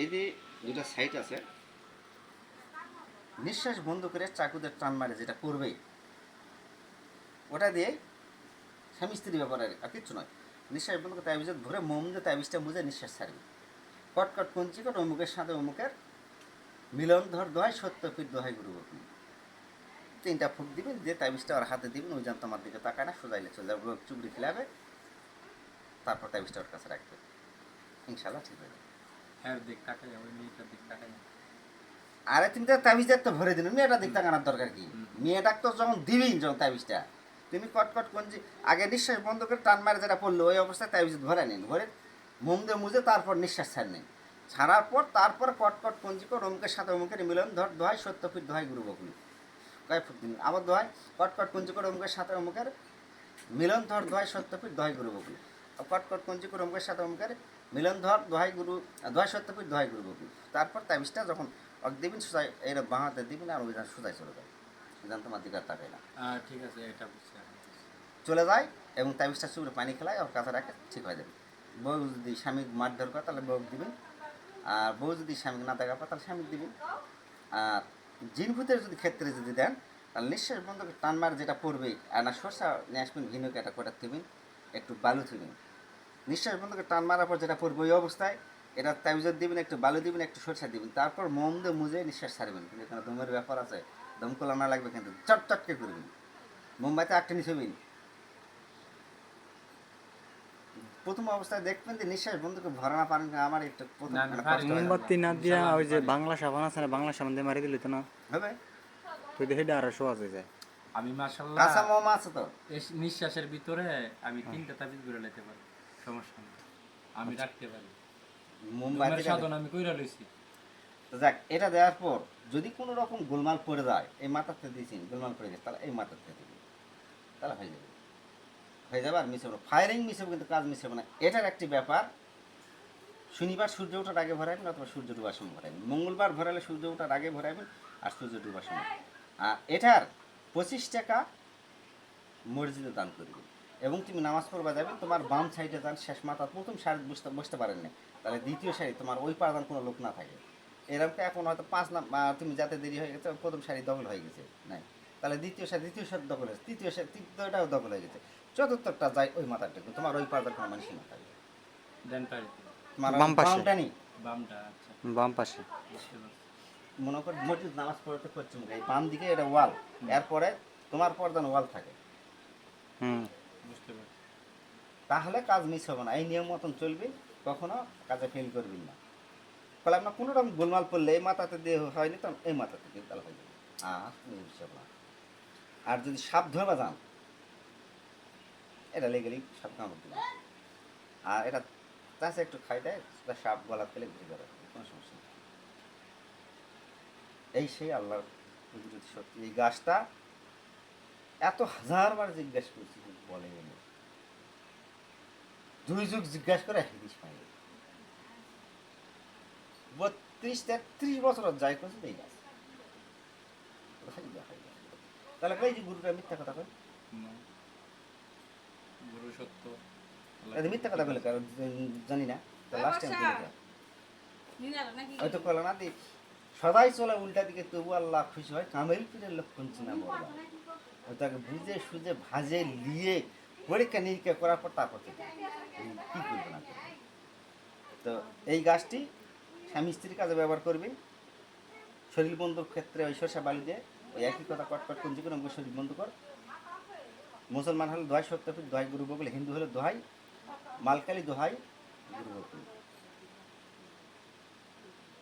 এই যে দুটা সাইড আছে, নিঃশ্বাস বন্ধ করে চাকুদের টান মারে যেটা করবেই। ওটা দিয়ে স্বামী স্ত্রী ব্যাপারে আর কিচ্ছু নয়। নিঃশ্বাস বন্ধ করে তাবিজ ধরে মোম দিয়ে তাবিজটা বুঝে নিঃশ্বাস ছাড়বে। কটকট কঞ্চি কট অমুকের সাথে অমুকের মিলন, ধর, দোহাই, সত্য, ফির দোহাই গুরু তিনটা ফুট দিবেন দিয়ে তাবিজটা ওর হাতে দিবেন ওই যেন তোমার দিকে তাকায় না, সোজাইলে চলে যাবে, চুবড়ি খেলাবে, তারপর তাবিজটা ওর কাছে রাখবে। ইনশাল্লাহ ঠিক হয়ে যাবে। হ্যাঁ দিক তাকাই ওই মেয়েটার দিক তাকাই আরে তুমি তো তাবিজের তো ভরে দিন মেয়েটা দিক তাকানোর দরকার কি? মেয়েটা তো যখন দিবিন যখন তাবিজটা তুমি কটকট কঞ্জি আগে নিঃশ্বাস বন্ধ করে টান মারে যেটা পড়ল ওই অবস্থায় তাবিজ ভরে নিন ভরে মুম দিয়ে মুজে তারপর নিঃশ্বাস ছাড় নিন। ছাড়ার পর তারপর কটকট কঞ্জি কর অমুকের সাথে অমুকের মিলন ধর দোহাই সত্য ফিট দোহাই গুরু বকুল। কয় ফুট দিন? আবার দোহাই কটকট কঞ্জি করে অমুকের সাথে অমুকের মিলন ধর দোহাই সত্য ফিট দোহাই গুরু বকুল। কটকট কঞ্জি করে অমুকের সাথে অমুকের মিলন ধর দোহাই গুরু দোহাই সত্য ফিট দোহাই গুরু বকুল তারপর তাবিজটা যখন দিবেন সোজাই এইরকম বাঁ হাতে দিবেন আর ওই সোজাই চলে যায়। তোমার দিকে আর তাকায় না। ঠিক আছে এটা বুঝছি চলে যায় এবং তাবিজটা চুপড়ে পানি খেলায় ওর কাছে রাখে ঠিক হয়ে যাবে। বউ যদি স্বামী মারধর করে তাহলে বউ দিবেন আর বউ যদি স্বামী না দেখা পায় তাহলে স্বামী দিবেন আর জিন ভূতের যদি ক্ষেত্রে যদি দেন তাহলে নিঃশ্বাস বন্ধ করে টান মার যেটা পড়বে আর না সরষা নিয়ে আসবেন ভিনুকে একটা কোটা দিবেন একটু বালু থিবেন নিঃশ্বাস বন্ধ করে টান মারার পর যেটা পড়বে ওই অবস্থায় এটা তাবিজত দিবেন একটু বালু দিবেন একটু সরষা দিবেন তারপর মোম দিয়ে মুজে নিঃশ্বাস ছাড়বেন। কিন্তু এখানে দমের ব্যাপার আছে দম কোলা না লাগবে কিন্তু চট চটকে করবেন। মুম্বাইতে আটকে নিছেবেন প্রথম অবস্থায় দেখবেন যে নিঃশ্বাস বন্ধুকে ভরা না পারেন আমার একটু প্রথম না, না, মানে। মোমবাতি না দিয়া ওই যে বাংলা সাবান আছে না বাংলা সাবান দিয়ে মারি দিলে তো না? হবে? তুই দেখে আরও সহজ হয়ে যায়। আমি মাশাল্লাহ কাঁচা মোম আছে তো? নিঃশ্বাসের ভিতরে আমি তিনটা তাবিজ ঘুরে নিতে পারি সমস্যা নেই। আমি রাখতে পারি। সাধন আমি কইরা লইছি। তো যাক এটা দেওয়ার পর যদি কোনো রকম গোলমাল পড়ে যায় এই মাথাতে দিয়েছেন গোলমাল পড়ে গেছে তাহলে এই মাথাতে দিবেন তাহলে হয়ে যাবে। হয়ে যাবে আর ফায়ারিং কিন্তু কাজ না। এটার একটি ব্যাপার শনিবার সূর্য ওঠার আগে ভরাইবেন অথবা সূর্য ডুবার সময় ভরাইবেন। মঙ্গলবার ভরালে সূর্য ওঠার আগে ভরাইবেন আর সূর্য ডুবার সময়। আর এটার পঁচিশ টাকা মসজিদে দান করবেন। এবং তুমি নামাজ পড়বা যাবে তোমার বাম সাইডে যান শেষ মাথা প্রথম সারি বসতে বসতে পারেন না তাহলে দ্বিতীয় সারি তোমার ওই পাড়াদান কোনো লোক না থাকে। এরকম তো এখন হয়তো পাঁচ নাম তুমি যাতে দেরি হয়ে গেছে প্রথম সারি দখল হয়ে গেছে? নাই। তাহলে দ্বিতীয় সারি দ্বিতীয় সারি দখল হয়েছে। তৃতীয় সারি তৃতীয়টাও দখল হয়ে গেছে। চতুর্থটা যায় ওই মাথাটা তোমার ওই পাড়াদার কোনো মানুষই না থাকে। তোমার বাম পাশে। বামটা নেই? বামটা আচ্ছা। বাম পাশে। মনে কর মসজিদ নামাজ পড়তে পশ্চিম এই বাম দিকে এটা ওয়াল। এরপরে তোমার পর্দান ওয়াল থাকে। হুম। তাহলে কাজ মিস হবে না। এই নিয়ম মতন চলবে, কখনো কাজে ফেল করবেন না। ফলে আপনার কোনো রকম গোলমাল পড়লে এই মাথাতে দিয়ে হয়নি তখন এই মাথাতে দিয়ে তাহলে হয়ে যাবে। আর আর যদি সাপ ধরবা যান, এটা লেগেলেই সাপ কামড় দিবে আর এটা তাছে একটু খাই দেয়, সেটা সাপ গলা ফেলে ঘুরে বেড়াবে কোনো সমস্যা নেই। এই সেই আল্লাহর সত্যি এই গাছটা এত হাজারবার জিজ্ঞেস করছি বলে দুই যুগ জিজ্ঞাসা করে হিদিস পাই বত্রিশ তেত্রিশ বছর যাই করছে এই গাছ? তাহলে কই যে গুরুটা মিথ্যা কথা কয়? গুরু সত্য। মিথ্যা কথা বলে কারণ জানি না। লাস্ট টাইম হয়তো কলা না দি সদাই চলে উল্টা দিকে তবু আল্লাহ খুশি হয় কামেল পীরের লক্ষণ চিনা বলবা ওই তাকে বুঝে সুঝে ভাজে, লিয়ে পরীক্ষা নিরীক্ষা করার পর তারপর কি করবে? না তো এই গাছটি স্বামী স্ত্রীর কাজে ব্যবহার করবে। শরীর বন্ধুর ক্ষেত্রে ওই সরষা বালি দিয়ে ওই একই কথা কটকট কুঞ্জি করে শরীর বন্ধু কর। মুসলমান হলে দোহাই সত্যপীঠ দোহাই, গুরু বকুল হিন্দু হলে দোহাই, মালকালি দোহাই, গুরু বকুল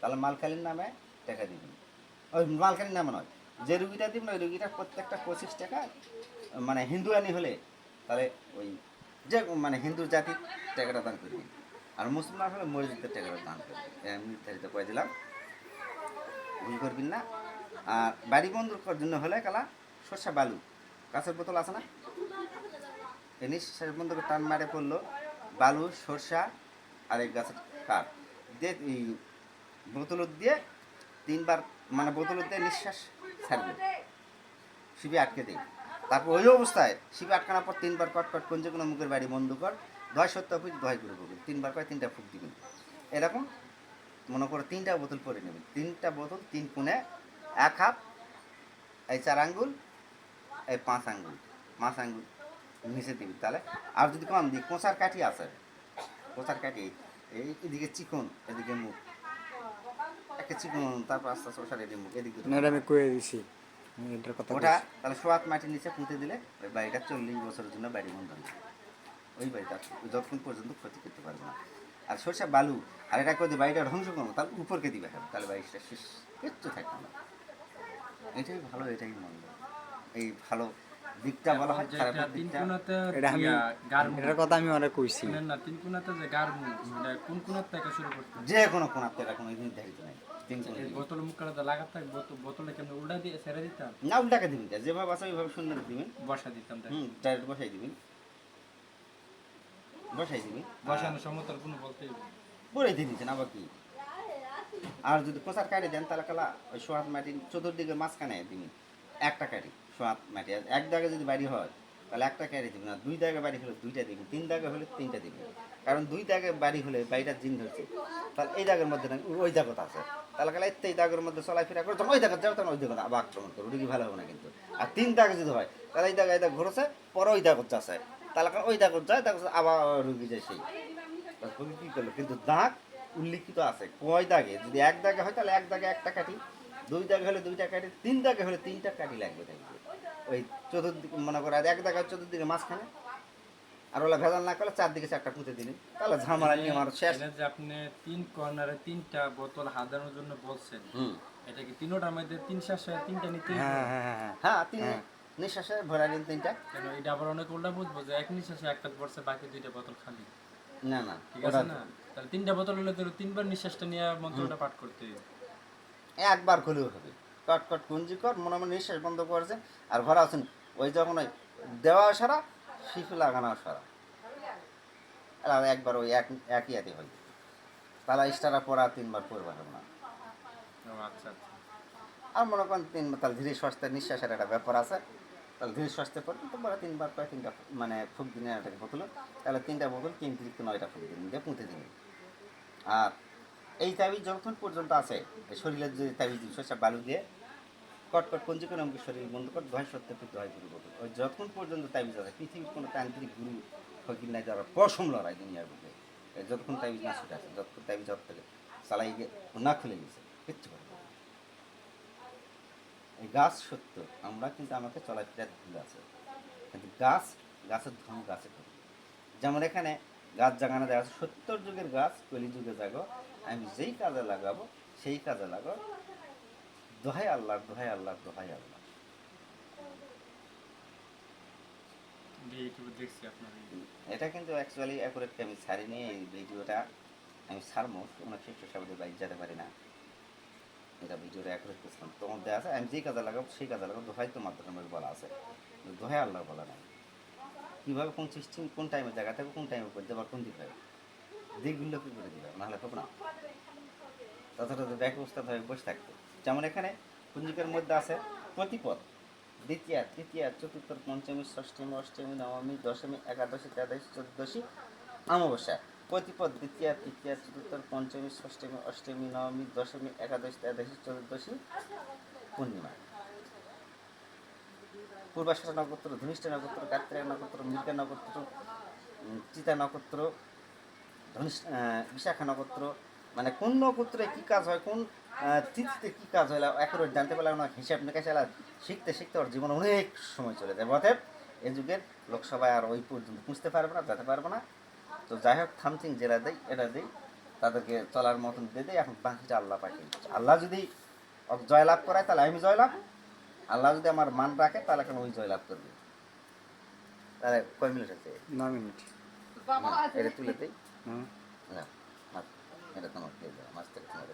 তাহলে মালকালির নামে টাকা দিবেন ওই মালকালির নামে নয় যে রুগীটা দিবেন ওই রুগীটা প্রত্যেকটা পঁচিশ টাকা মানে হিন্দু আনি হলে তাহলে ওই যে মানে হিন্দু জাতির টাকাটা দান করবেন আর মুসলমান হলে মসজিদের টাকাটা দান করবেন এটা আমি নির্ধারিত করে দিলাম। ভুল করবেন না। আর বাড়ি বন্ধুর জন্য হলে কালা সর্ষা বালু। কাঁচের বোতল আছে না? এই নিঃশ্বাস বন্ধুকে টান মারে পড়ল। বালু, সর্ষা আর এক গাছের কাঠ। দিয়ে বোতল দিয়ে তিনবার মানে দিয়ে নিঃশ্বাস ছাড়বে। শিবি আটকে দেয় তারপর ওই অবস্থায় শিবি আটকানোর পর তিনবার কট কট কোন যে কোনো মুখের বাড়ি বন্ধ কর, দয় সত্য ফুট দয় করে করবেন তিনবার করে তিনটা ফুট দিবেন এরকম মনে করো তিনটা বোতল পরে নেবেন তিনটা বোতল, তিন কোণে এক হাত এই চার আঙ্গুল, এই পাঁচ আঙ্গুল পাঁচ আঙ্গুল মিশে দিবি তাহলে। আর যদি কম দিই কোঁচার কাঠি আছে, কোঁচার কাঠি, এই এদিকে চিকন, এদিকে মুখ। একটা চিকন তারপর আস্তে আস্তে এদিকে মুখ এদিকে না এটা আমি কয়ে দিছি। এটার কথা ওটা তাহলে সোয়াত মাটির নিচে পুঁতে দিলে ওই বাড়িটা চল্লিশ বছরের জন্য বাড়ি বন্ধ ওই বাড়িটা যতক্ষণ পর্যন্ত ক্ষতি করতে পারবে না। আর সরষা বালু আর এটা করে বাড়িটা ধ্বংস করব তাহলে উপরকে দিবে তাহলে বাড়িটা শেষ কিচ্ছু থাকবে না। এটাই ভালো এটাই মন্দ। এই ভালো দিকটা বলা হয় তিন দিকটা এটা আমি এটার কথা আমি অনেক কইছি। শুনেন না তিন কোনাতে যে গার্ম এটা কোন থেকে শুরু করতে? যে কোনো কোনার থেকে কোনো নির্ধারিত নেই তিন কোণে দিবে। বোতল মুখ কাটা লাগাতে বোতলে কেমন উল্টা দিয়ে ছেড়ে দিতাম? না উল্টাকে দিবি যেভাবে আছে ওইভাবে সুন্দর দিবেন বসা দিতাম হুম ডাইরেক্ট বসাই দিবেন সমতল কোনো পরে দিয়ে দিচ্ছেন আবার কি? আর যদি প্রচার কাটি দেন তাহলে কালা ওই সোয়াত চতুর্দিকে মাঝখানে দিবি একটা কাটি সোয়াত মাটি এক দাগে যদি বাড়ি হয়, তাহলে একটা কাটি দিবি না। দুই দাগে বাড়ি হলে দুইটা দিবি, তিন দাগে হলে তিনটা দিবি। কারণ দুই দাগে বাড়ি হলে বাড়িটার জিন ধরছে। তাহলে এই দাগের মধ্যে না ওই দাগত আছে। তাহলে কালা এই দাগের মধ্যে চলাফেরা করে তখন ওই দাগে যাও তখন ওই দাগে আবার আক্রমণ করো রুগী ভালো হবে না কিন্তু? আর তিন দাগে যদি হয়, তাহলে এই দাগে এই দাগ ঘুরেছে, পরে ওই দাগত যাচ্ছে। তাহলে ওই দাগত যায় তারপর আবার রুগী যায় সেই। তারপরে কি করল? কিন্তু দাগ উল্লিখিত আছে। কয় দাগে? যদি এক দাগে হয়, তাহলে এক দাগে একটা কাটি দুই দাগে হলে দুইটা কাটি তিন দাগে হলে তিনটা কাটি লাগবে দেখবে ওই চতুর্দিকে মনে করে আর এক দাগে চতুর্দিকে মাঝখানে। আর ওলা ভেজাল না করলে চারদিকে চারটা পুঁতে দিলেন তাহলে ঝামেলা নিয়ে আমার শেষ। যে আপনি তিন কর্নারে তিনটা বোতল হাজানোর জন্য বলছেন এটা কি তিনোটার মধ্যে তিন শেষে তিনটা নিতে হ্যাঁ হ্যাঁ হ্যাঁ হ্যাঁ। হ্যাঁ তিন নিঃশ্বাসে ভরা দিন তিনটা। কেন এটা আবার অনেক উল্টা বুঝব যে এক নিঃশ্বাসে একটা পড়ছে বাকি দুইটা বোতল খালি। না না ঠিক আছে না? তাহলে তিনটা বোতল হলে তো তিনবার নিঃশ্বাসটা নিয়ে মন্ত্রটা পাঠ করতে হবে। একবার খুলেও হবে। কট কট কুঞ্জি কর মনে মনে নিঃশ্বাস বন্ধ করছে আর ভরা আছেন? ওই যখন ওই দেওয়া সারা শিশু লাগানো সারা আর একবার ওই এক একই ইয়াতে হয় তাহলে স্টারা পড়া তিনবার পড়বা হবে না। আচ্ছা আচ্ছা। আর মনে করেন তিনবার তাহলে ধীরে সুস্থে নিঃশ্বাসের একটা ব্যাপার আছে। তাহলে ধীরে পড়বেন তো বড় তিনবার কয় তিনটা মানে ফুক দিনে একটা বোতল। তাহলে তিনটা বোতল তিন তিরিক্ত নয়টা ফুক দিন দিয়ে পুঁতে দিন। আর এই তাবিজ যতক্ষণ পর্যন্ত আছে শরীরের যে তাবিজ সব বালু দিয়ে কটকট পঞ্জি করে আমাকে শরীর বন্ধ কর দয় সত্য পিত হয় গুরু বোতল ওই যতক্ষণ পর্যন্ত তাবিজ আছে, পৃথিবীর কোনো তান্ত্রিক গুরু ফকির নাই, যারা পশম লড়াই দুনিয়ার বুকে যতক্ষণ তাবিজ না ছুটে আছে যতক্ষণ তাবিজ যত থেকে চালাই গিয়ে না খুলে গেছে, কিচ্ছু না। এই গাছ সত্য, আমরা কিন্তু আমাকে চলাফেরার ভুল আছে। কিন্তু গাছ, গাছের ধর্ম গাছে যেমন এখানে গাছ জাগানো আছে সত্তর যুগের গাছ কলি যুগে জাগো। আমি যেই কাজে লাগাবো সেই কাজে লাগো দোহাই আল্লাহ দোহাই আল্লাহ দোহাই আল্লাহ দেখছি আপনার এটা কিন্তু অ্যাকচুয়ালি অ্যাকুরেটকে আমি ছাড়িনি এই ভিডিওটা? আমি ছাড়বো অনেক শিক্ষক সাহেবদের বাইক যেতে পারি না। এটা ভিডিওটা অ্যাকুরেট করছিলাম। তোমার দেওয়া আছে আমি যেই কাজে লাগাবো সেই কাজে লাগাবো। দোহাই তো মাধ্যমে বলা আছে। দোহাই আল্লাহ বলা নাই। কীভাবে কোন সিস্টেম কোন টাইমের জায়গা থেকে কোন টাইমে করতে আবার কোন দিক হয় দিকগুলো কী করে দেবে? নাহলে হবে না। তাছাড়া তো ব্যাক অবস্থা বসে থাকতো যেমন এখানে পুঞ্জিকের মধ্যে আছে প্রতিপদ। দ্বিতীয়া, তৃতীয়া, চতুর্থ, পঞ্চমী, ষষ্ঠমী, অষ্টমী, নবমী, দশমী, একাদশী তেরোদশী চতুর্দশী, অমাবস্যা। প্রতিপদ, দ্বিতীয়া, তৃতীয়া, চতুর্থ, পঞ্চমী, ষষ্ঠমী, অষ্টমী, নবমী, দশমী, একাদশী তেরোদশী চতুর্দশী, পূর্ণিমা। পূর্বাশা নক্ষত্র, ধনিষ্ঠ নক্ষত্র কার্তিকা নক্ষত্র, মৃগা নক্ষত্র চিতা নক্ষত্র বিশাখা নক্ষত্র। মানে কোন নক্ষত্রে কী কাজ হয়, কোন তিথিতে কী কাজ হয় একেবারে জানতে পারলে না, হিসাব নিকাশ এলা শিখতে শিখতে ওর জীবন অনেক সময় চলে যায়। অতএব এই যুগের লোকসভায় আর ওই পর্যন্ত পুষতে পারবে না, যেতে পারবে না। তো যাই হোক থামথিং যেটা দেয় এটা দেই, তাদেরকে চলার মতন দিয়ে দেয় এখন বাকিটা আল্লাহ পাখি আল্লাহ যদি জয়লাভ করায়, তাহলে আমি জয়লাভ। আল্লাহ যদি আমার মান রাখে তাহলে কেন ওই জয় লাভ করবে। তাহলে কয় মিনিট আছে? ন মিনিট। এটা তুলে দিই। না এটা তোমার দিয়ে দাও মাছ থেকে তোমার